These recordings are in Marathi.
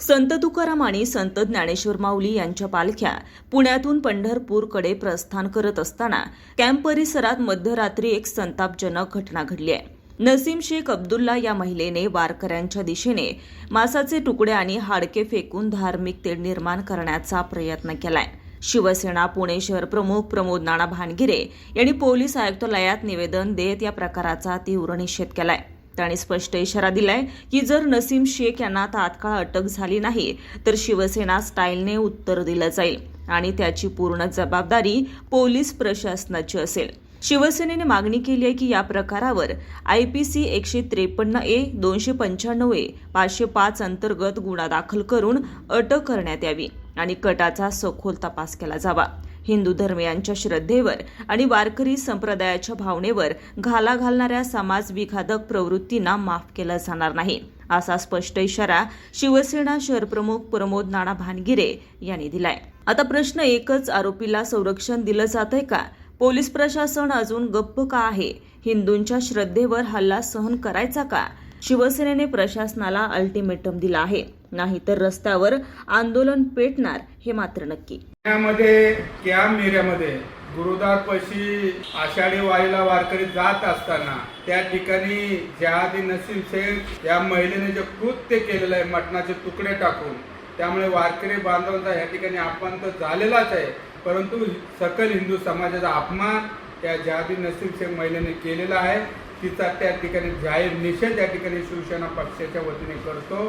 संत तुकाराम आणि संत ज्ञानेश्वर माऊली यांच्या पालख्या पुण्यातून पंढरपूरकडे प्रस्थान करत असताना कॅम्प परिसरात मध्यरात्री एक संतापजनक घटना घडली आहे. नसीम शेख अब्दुल्ला या महिलेने वारकऱ्यांच्या दिशेने मासाचे तुकडे आणि हाडके फेकून धार्मिक तेढ निर्माण करण्याचा प्रयत्न केलाय. शिवसेना पुणे शहर प्रमुख प्रमोद नाना भानगिरे यांनी पोलीस आयुक्तालयात निवेदन देत या प्रकाराचा तीव्र निषेध केलाय. त्यांनी स्पष्ट इशारा दिलाय की जर नसीम शेख यांना तात्काळ अटक झाली नाही तर शिवसेना स्टाईलने उत्तर दिलं जाईल आणि त्याची पूर्ण जबाबदारी पोलीस प्रशासनाची असेल. शिवसेनेने मागणी केली आहे की या प्रकारावर आय पी सी एकशे त्रेपन्न ए दोनशे पंच्याण्णव ए पाचशे पाच अंतर्गत गुन्हा दाखल करून अटक करण्यात यावी आणि कटाचा सखोल तपास केला जावा. हिंदू धर्मियांच्या श्रद्धेवर आणि वारकरी संप्रदायाच्या भावनेवर घाला घालणाऱ्या समाज विघातक प्रवृत्तींना माफ केला जाणार नाही असा स्पष्ट इशारा शिवसेना शहरप्रमुख प्रमोद नाना भानगिरे यांनी दिलाय. आता प्रश्न एकच आरोपीला संरक्षण दिलं जातंय का? पोलीस प्रशासन अजून गप्प का आहे? हिंदूंच्या श्रद्धेवर हल्ला सहन करायचा का? शिवसेनेने प्रशासनाला अल्टिमेटम दिला आहे. नाहीतर रस्त्यावर आंदोलन पेटणार हे मात्र नक्की. पुण्यामध्ये कॅम एरियामध्ये गुरुदार पशी आषाढी वारीला वारकरी जात असताना त्या ठिकाणी जहादी नसीम शेख या महिलेने जे कृत्य केलेलं आहे मटणाचे तुकडे टाकून त्यामुळे वारकरी बांधवांचा या ठिकाणी अपमान तर झालेलाच आहे. परंतु सकल हिंदू समाजाचा अपमान त्या जहादी नसीम शेख महिलेने केलेला आहे. तिचा त्या ठिकाणी जाहीर निषेध या ठिकाणी शिवसेना पक्षाच्या वतीने करतो.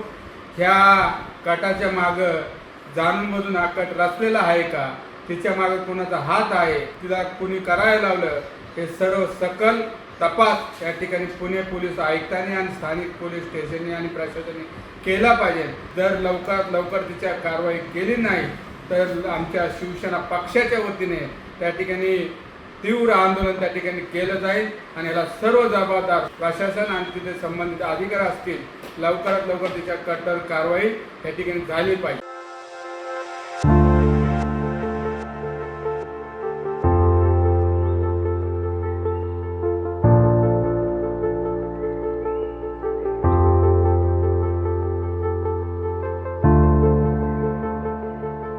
ह्या गटाच्या मागं जाणूनमधून आकट रचलेला आहे का? तिच्यामागे कोणाचा हात आहे? तिला कोणी करायला लावलं? हे सर्व सकल तपास या ठिकाणी पुणे पोलीस आयुक्तांनी आणि स्थानिक पोलीस स्टेशनने आणि प्रशासनाने केला पाहिजे. जर लवकरात लवकर तिच्या कारवाई केली नाही तर आमच्या शिवसेना पक्षाच्या वतीने त्या ठिकाणी तीव्र आंदोलन त्या ठिकाणी केलं जाईल आणि याला सर्व जबाबदार प्रशासन आणि तिथे संबंधित अधिकारी असतील लवकरात लवकर तिच्या कट्टर कारवाई या ठिकाणी झाली पाहिजे.